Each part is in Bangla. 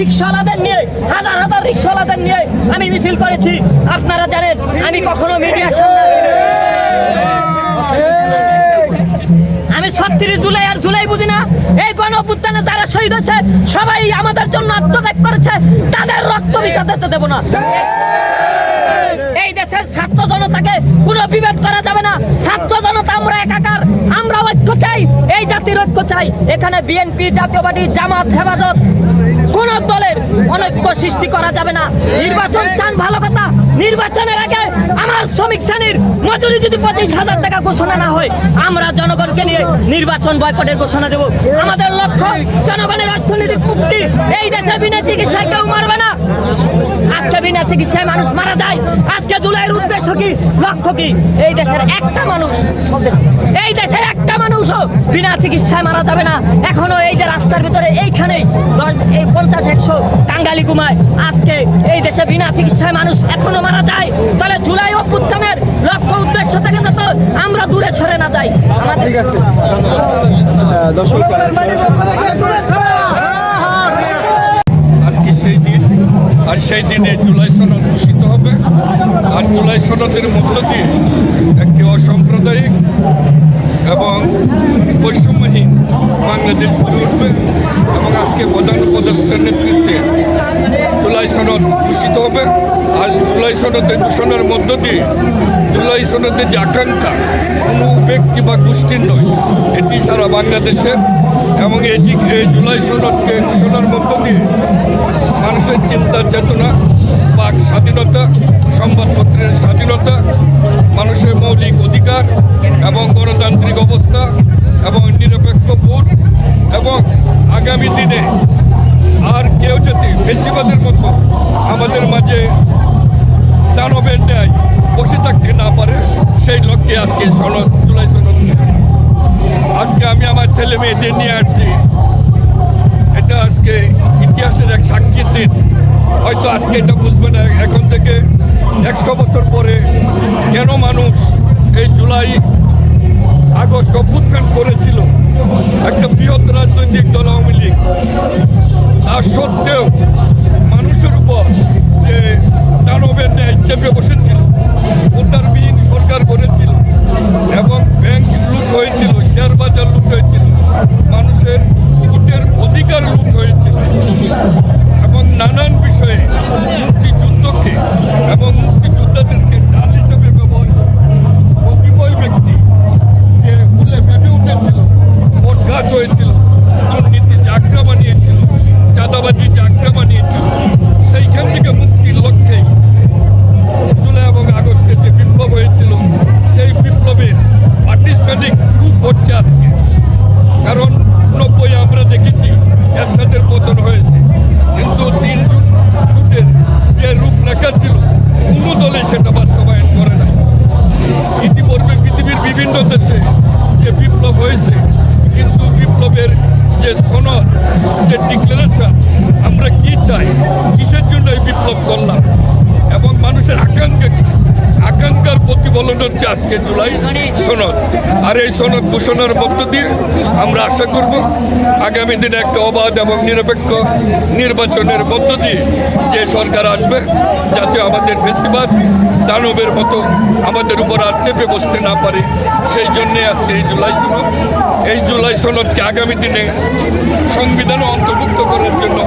রিক্সাওয়ালাদের নিয়ে, হাজার হাজার রিক্সাওয়ালাদের নিয়ে আমি মিছিল করেছি। আপনারা জানেন, আমি কখনো মিডিয়ার সামনে আমি ছত্রিশ জুলাই আর জুলাই বুঝি না, এই গণ যারা শহীদ হয়েছে, সবাই আমাদের জন্য আত্মত্যাগ করেছে, তাদের রক্ত বিকাতে দেব না। এই দেশের ছাত্র জনতাকে কোনো বিভেদ করা যাবে না। ছাত্র জনতা, আমরা একাকার আমরা ঐক্য চাই, এই জাতির ঐক্য চাই। এখানে বিএনপি জাতীয় পার্টি জামাত, হেফাজত কোন দলের অনৈক্য সৃষ্টি করা যাবে না। নির্বাচন চান ভালো কথা। নির্বাচনের আগে আমার শ্রমিক শ্রেণির মজুরি যদি পঁচিশ হাজার টাকা ঘোষণা না হয়, আমরা জনগণকে নিয়ে নির্বাচন বয়কটের ঘোষণা দেব। আমাদের লক্ষ্য জনগণের অর্থনৈতিক মুক্তি। এই দেশে বিনা চিকিৎসায় কেউ মারবে না। আজকে বিনা চিকিৎসায় মানুষ মারা যায়। আজকে জুলাইয়ের উদ্দেশ্য কি? লক্ষ্য কি? এই দেশের একটা মানুষ। এই দেশের একটা মানুষও বিনা চিকিৎসায় মারা যাবে না। এখনও এই যে রাস্তার ভিতরে এইখানেই দশ এই পঞ্চাশ একশো টাঙ্গালি কুমায় আজকে এই দেশে বিনা চিকিৎসায় মানুষ এখনও মারা যায়। তাহলে জুলাই অভ্যুত্থানের লক্ষ্য উদ্দেশ্য থেকে যত আমরা দূরে সরে না যাই। আমাদের দর্শক আজকে সেই দিন আর সেই দিনে জুলাই সনদ ঘোষিত হবে। আর জুলাই সনদের মধ্য দিয়ে একটি অসাম্প্রদায়িক এবং বৈষম্যহীন বাংলাদেশ গড়ে উঠবে এবং আজকে প্রধান উপদেষ্টার নেতৃত্বে জুলাই সনদ ঘোষিত হবে। আর জুলাই সনদের ঘোষণার মধ্য দিয়ে জুলাই সনদের যে আকাঙ্ক্ষা, কোনো ব্যক্তি বা গোষ্ঠীর নয়, এটি সারা বাংলাদেশের এবং এটি এই জুলাই সনদকে ঘোষণার মধ্য দিয়ে মানুষের চিন্তার চেতনা বাক স্বাধীনতা সংবাদপত্রের স্বাধীনতা, মানুষের মৌলিক অধিকার এবং গণতান্ত্রিক অবস্থা এবং নিরপেক্ষ ভোট এবং আগামী দিনে আর কেউ যদি বেশিবাদের মতো আমাদের মাঝে দানবের ন্যায় বসে থাকতে না পারে, সেই লক্ষ্যে আজকে সনদ, জুলাই সনদ আজকে আমি আমার ছেলে মেয়েদের নিয়ে আসছি। এটা আজকে ইতিহাসের এক সাক্ষীর দিন। হয়তো আজকে এটা বুঝবে না। এখন থেকে একশো বছর পরে কেন মানুষ এই জুলাই, আগস্ট অভ্যুত্থান করেছিল? একটা বৃহৎ রাজনৈতিক দল আওয়ামী লীগ। তার সত্ত্বেও আজকে জুলাই সনদ। আর এই সনদ ঘোষণার মধ্য দিয়ে আমরা আশা করব আগামী দিনে একটা অবাধ এবং নিরপেক্ষ নির্বাচনের মধ্য দিয়ে যে সরকার আসবে, যাতে আমাদের বেশিরভাগ দানবের মতো আমাদের উপর আর চেপে বসতে না পারে, সেই জন্যে আজকে এই জুলাই সনদ। এই জুলাই সনদকে আগামী দিনে সংবিধানে অন্তর্ভুক্ত করার জন্য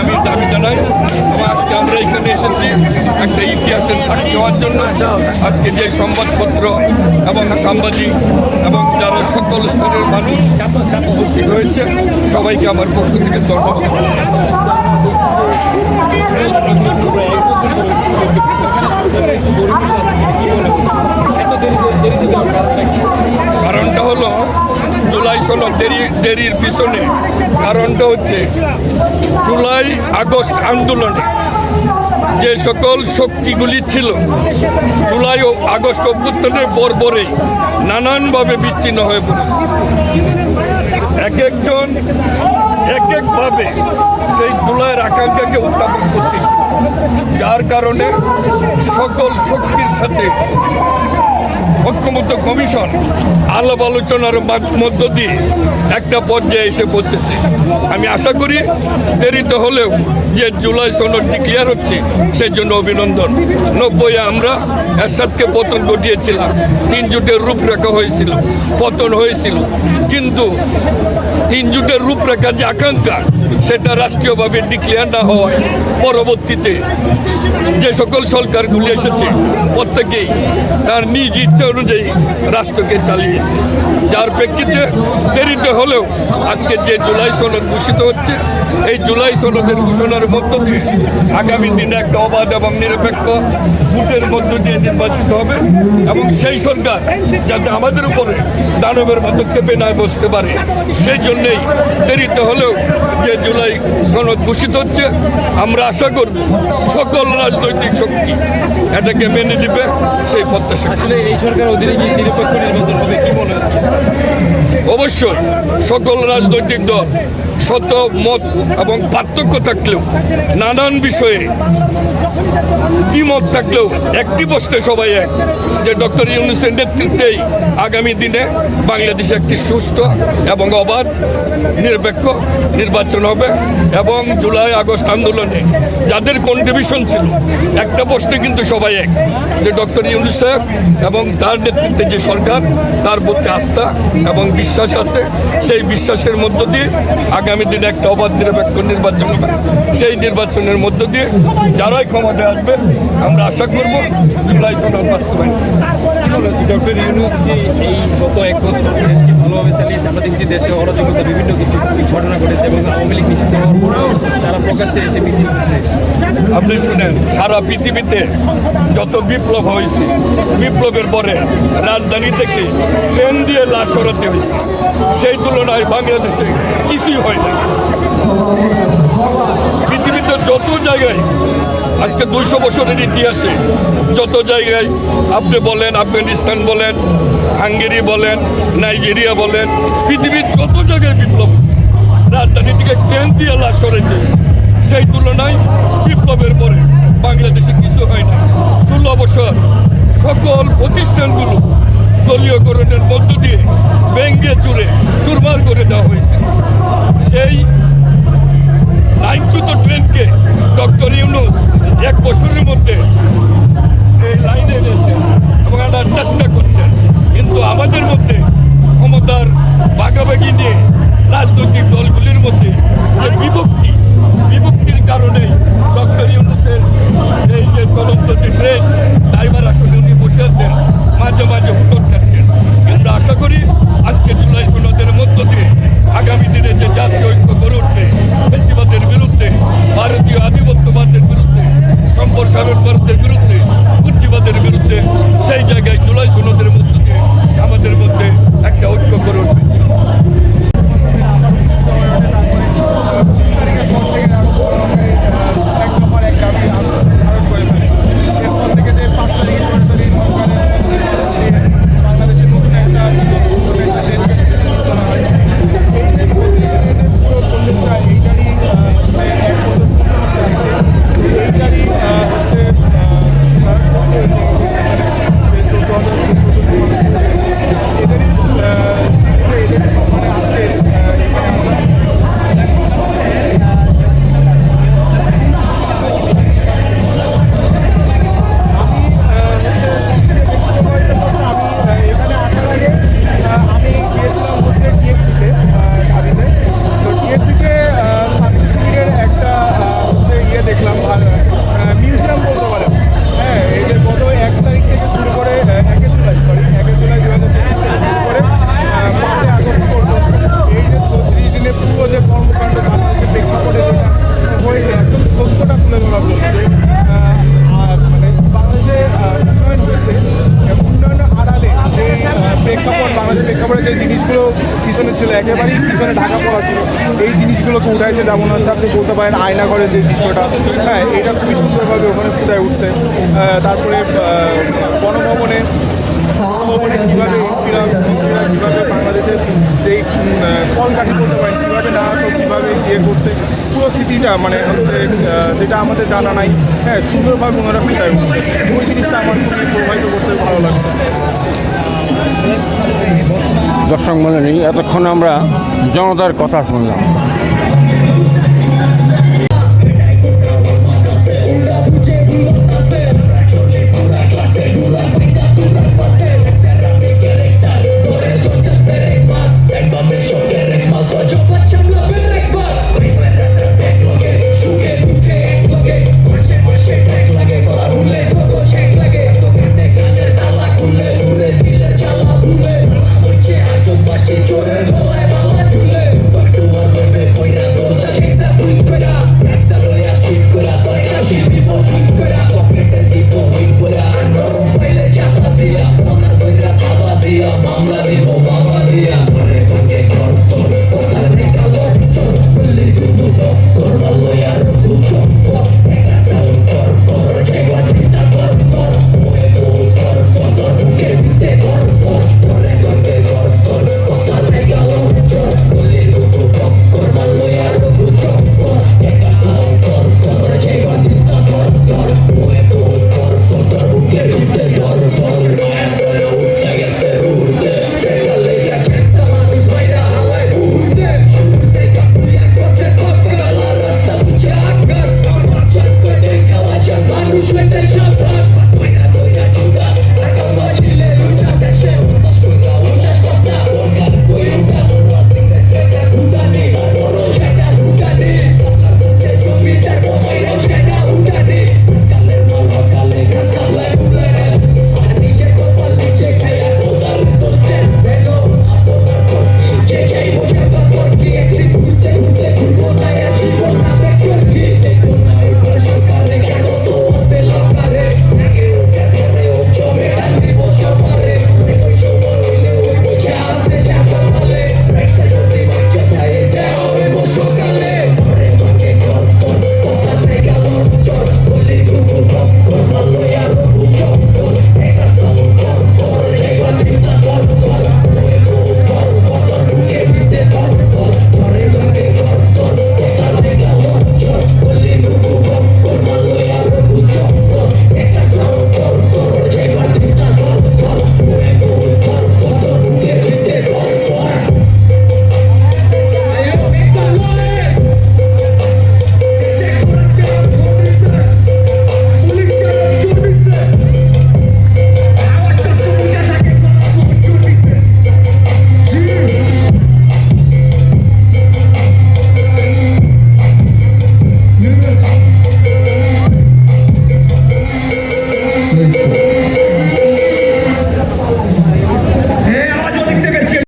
আমি দাবি জানাই। আজকে আমরা একটা ইতিহাসের সাক্ষী হওয়ার জন্য আজকে যে সংবাদপত্র এবং সাংবাদিক এবং যারা সকল স্তরের মানুষ উপস্থিত হয়েছে, সবাইকে আমার পক্ষ থেকে কারণটা হলো, জুলাই ষোলো দেরি, দেরির পিছনে। কারণটা হচ্ছে, জুলাই আগস্ট আন্দোলনে যে সকল শক্তিগুলি ছিল, জুলাই ও আগস্ট অভ্যুত্থানের পর পরেই নানানভাবে বিচ্ছিন্ন হয়ে পড়েছে। এক একজন, এক একভাবে সেই জুলাইয়ের আকাঙ্ক্ষাকে উত্থাপন করতে যার কারণে সকল শক্তির সাথে ঐক্যমত্য কমিশন আলাপ আলোচনার মধ্য দিয়ে একটা পর্যায়ে এসে পৌঁছেছে। আমি আশা করি দেরিতে হলেও যে জুলাই সনদ ডিক্লিয়ার হচ্ছে সেই জন্য অভিনন্দন। নব্বই আমরা এরশাদকে পতন ঘটিয়েছিলাম। তিন জুটের রূপরেখা হয়েছিল, পতন হয়েছিল। কিন্তু তিন জুটের রূপরেখা যে আকাঙ্ক্ষা, সেটা রাষ্ট্রীয়ভাবে ডিক্লেয়ার না হওয়ায় পরবর্তীতে যে সকল সরকারগুলি এসেছে, প্রত্যেকেই তার নিজ ইচ্ছা অনুযায়ী রাষ্ট্রকে চালিয়েছে। যার প্রেক্ষিতে দেরিতে হলেও আজকে যে জুলাই সনদ ঘোষিত হচ্ছে, এই জুলাই সনদের ঘোষণার মধ্য দিয়ে আগামী দিনে একটা অবাধ এবং নিরপেক্ষ ভোটের মধ্য দিয়ে নির্বাচিত হবে এবং সেই সরকার যাতে আমাদের উপরে দানবের মতো চেপে না বসতে পারে সেই জন্যেই দেরিতে হলেও যে জুলাই সনদ ঘোষিত হচ্ছে আমরা আশা করব সকল রাজনৈতিক শক্তি এটাকে মেনে নেবে সেই প্রত্যাশা। আসলে এই সরকার অধীনে কি নিরপেক্ষ নির্বাচন হবে কি মনে হচ্ছে? অবশ্যই সকল রাজনৈতিক দল শত মত এবং পার্থক্য থাকলেও, নানান বিষয়ে দ্বিমত থাকলেও একটি বসতে সবাই এক, যে ডক্টর ইউনুসের নেতৃত্বেই আগামী দিনে বাংলাদেশে একটি সুস্থ এবং অবাধ, নিরপেক্ষ নির্বাচন হবে এবং জুলাই, আগস্ট আন্দোলনে যাদের কন্ট্রিবিউশন ছিল, একটা বসতে কিন্তু সবাই এক, যে ডক্টর ইউনুস এবং তার নেতৃত্বে যে সরকার, তার প্রতি আস্থা এবং বিশ্বাস আছে। সেই বিশ্বাসের মধ্য দিয়ে আগামী দিনে একটা অবাধ, নিরপেক্ষ নির্বাচন হবে। সেই নির্বাচনের মধ্য দিয়ে যারাই ক্ষমতায় আসবে, আমরা আশা করব জুলাই সনদ বাস্তবায়ন ডক্টর ইউনুস এই গত এক বছর দেশকে ভালোভাবে চালিয়েছে আমরা দেখছি দেশে অরাজকতা, বিভিন্ন কিছু ঘটনা ঘটেছে এবং আওয়ামী লীগ নিষিদ্ধ হওয়ার পরেও তারা প্রকাশ্যে এসে মিছিল করছে। আপনি শুনেন, সারা পৃথিবীতে যত বিপ্লব হয়েছে, বিপ্লবের পরে রাজধানী থেকে ট্রেন দিয়ে লাশ সরাতে হয়েছে। সেই তুলনায় বাংলাদেশে কিছুই হয় না। পৃথিবীতে যত জায়গায় আজকে দুইশো বছরের ইতিহাসে যত জায়গায় আপনি বলেন, আফগানিস্তান বলেন, হাঙ্গেরি বলেন, নাইজেরিয়া বলেন, পৃথিবীর যত জায়গায় বিপ্লব রাজধানী থেকে ট্রেন দিয়ে লাশ হয়েছে সেই তুলনায় বিপ্লবের পরে বাংলাদেশে কিছু হয় না ষোলো বছর সকল প্রতিষ্ঠানগুলো দলীয়করণের মধ্য দিয়ে ভেঙ্গে চুরে চুরমার করে দেওয়া হয়েছে। সেই লাইনচ্যুত ট্রেনকে ডক্টর ইউনুস এক বছরের মধ্যে এই লাইনে এনেছেন এবং আনার চেষ্টা করছেন। কিন্তু আমাদের মধ্যে ক্ষমতার ভাগাভাগি নিয়ে রাজনৈতিক দলগুলির মধ্যে যে বিভক্তি, বিভক্তির কারণেই ডক্টর ইউনুসের এই যে চলন্ত যে ট্রেন, ড্রাইভার আসলে উনি বসে আছেন, মাঝে মাঝে হুটর খাচ্ছেন। আমরা আশা করি আজকে জুলাই সনদের মধ্য দিয়ে আগামী দিনে যে জাতীয় ঐক্য গড়ে উঠবে, বেশিবাদের বিরুদ্ধে, ভারতীয় আধিপত্যবাদের বিরুদ্ধে সম্প্রসারণবাদের বিরুদ্ধে যেমন হচ্ছে আপনি বলতে পারেন, আয়নাঘরের যে দৃশ্যটা হ্যাঁ এটা খুবই সুন্দরভাবে ওখানে ফুটায় উঠছে। তারপরে বনভবনে গণভবনে ভবনে কীভাবে কীভাবে বাংলাদেশের যেই কলকাঠি করতে পারে কীভাবে না কীভাবে ইয়ে করতে পুরো স্মৃতিটা মানে হচ্ছে যেটা আমাদের জানা নাই হ্যাঁ সুন্দরভাবে ওনারা ফুটায় উঠছে। ওই জিনিসটা আমার খুবই প্রভাবিত করতে ভালো লাগছে। দর্শক মন্ডলী, এতক্ষণ আমরা জনতার কথা শুনলাম।